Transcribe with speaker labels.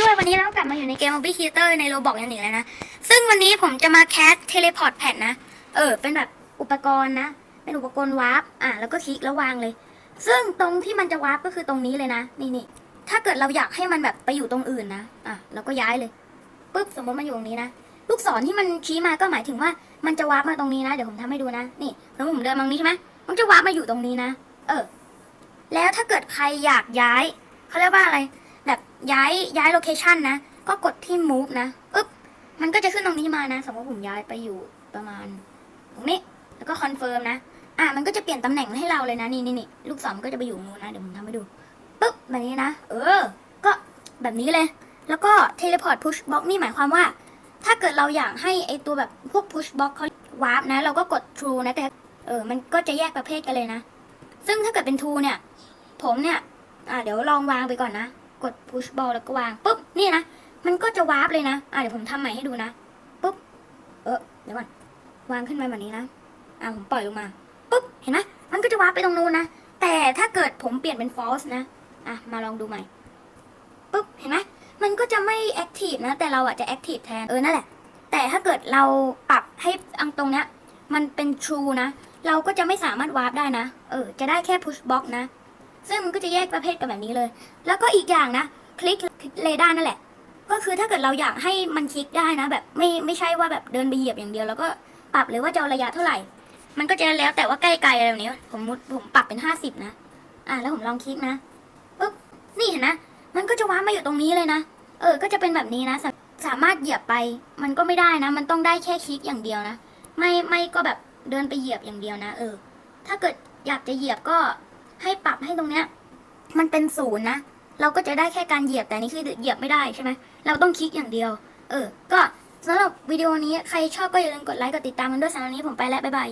Speaker 1: ด้วยวันนี้เรากลับมาอยู่ในเกม Mobile Creator ในโรบอกยันหนึ่งแล้วนะ ซึ่งวันนี้ผมจะมาแคสเทเลพอร์ตแพดนะ เออ เป็นแบบอุปกรณ์นะ เป็นอุปกรณ์วาร์ปอะ แล้วก็คลิกแล้ววางเลย ซึ่งตรงที่มันจะวาร์ปก็คือตรงนี้เลยนะ นี่นี่ถ้าเกิดเราอยากให้มันแบบไปอยู่ตรงอื่นนะ อะ เราก็ย้ายเลยปุ๊บสมมติมันอยู่ตรงนี้นะ ลูกศรที่มันชี้มาก็หมายถึงว่ามันจะวาร์ปมาตรงนี้นะ เดี๋ยวผมทำให้ดูนะ นี่แล้วผมเดินมางนี้ใช่ไหมมันจะวาร์ปมาอยู่ตรงนี้นะ เออ แล้วถ้าเกิดใครอยากย้ายเขาเรียกว่าอะไร แบบย้ายย้ายโลเคชันนะ ก็กดที่ move นะอึ๊บมันก็จะขึ้นตรงนี้มานะสมมติผมย้ายไปอยู่ประมาณตรงนี้แล้วก็คอนเฟิร์มนะอะมันก็จะเปลี่ยนตำแหน่งให้เราเลยนะนี่นี่นี่ลูกศรก็จะไปอยู่นู้นนะเดี๋ยวผมทำให้ดูปึ๊บแบบนี้นะ เออ ก็แบบนี้เลย แล้วก็เทเลพอร์ตพุชบล็อกนี่หมายความว่า ถ้าเกิดเราอยากให้ไอตัวแบบพวกพุชบล็อกเขาวาร์ปนะ เราก็กด true นะแต่เออมันก็จะแยกประเภทกันเลยนะ ซึ่งถ้าเกิดเป็น true เนี่ย ผมเนี่ย อะเดี๋ยวลองวางไปก่อนนะ ด push ball แล้วก็วางปุ๊บนี่นะ มันก็จะวาร์ปเลยนะอะเดี๋ยวผมทำใหม่ให้ดูนะปุ๊บเออเดี๋ยวก่อนวางขึ้นมาแบบนี้นะอะผมปล่อยลงมาปุ๊บเห็นไหมมันก็จะวาร์ปไปตรงนู้นนะแต่ถ้าเกิดผมเปลี่ยนเป็น false นะอะมาลองดูใหม่ปุ๊บเห็นไหมมันก็จะไม่ active นะ แต่เราอะจะ active แทนเออนั่นแหละ แต่ถ้าเกิดเราปรับให้อังตรงเนี้ยมันเป็น true นะ เราก็จะไม่สามารถวาร์ปได้นะ เออ จะได้แค่ push box นะ ซึ่งมันก็จะแยกประเภทกันแบบนี้เลย แล้วก็อีกอย่างนะ คลิกเรดาร์นั่นแหละ ก็คือถ้าเกิดเราอยากให้มันคลิกได้นะ แบบไม่ไม่ใช่ว่าแบบเดินไปเหยียบอย่างเดียว แล้วก็ปรับเลยว่าจะเอระยะเท่าไหร่ มันก็จะแล้วแต่ว่าใกล้ไกลอะไรแบบนี้ ผมมุดผมปรับเป็นห้าสิบนะ อะแล้วผมลองคลิกนะปุ๊บนี่เห็นนะ มันก็จะว้ามาอยู่ตรงนี้เลยนะ เออ ก็จะเป็นแบบนี้นะสสามารถเหยียบไป มันก็ไม่ได้นะ มันต้องได้แค่คลิกอย่างเดียวนะ ไม่ไม่ก็แบบเดินไปเหยียบอย่างเดียวนะ เออ ถ้าเกิดอยากจะเหยียบก็ ให้ปรับให้ตรงเนี้ย มันเป็นศูนย์นะ เราก็จะได้แค่การเหยียบแต่นี่คือเหยียบไม่ได้ใช่ไหมเราต้องคลิกอย่างเดียว เออ ก็สำหรับวิดีโอนี้ใครชอบก็อย่าลืมกดไลค์กดติดตามกันด้วยสำหรับนนี้ผมไปแล้วบ๊ายบาย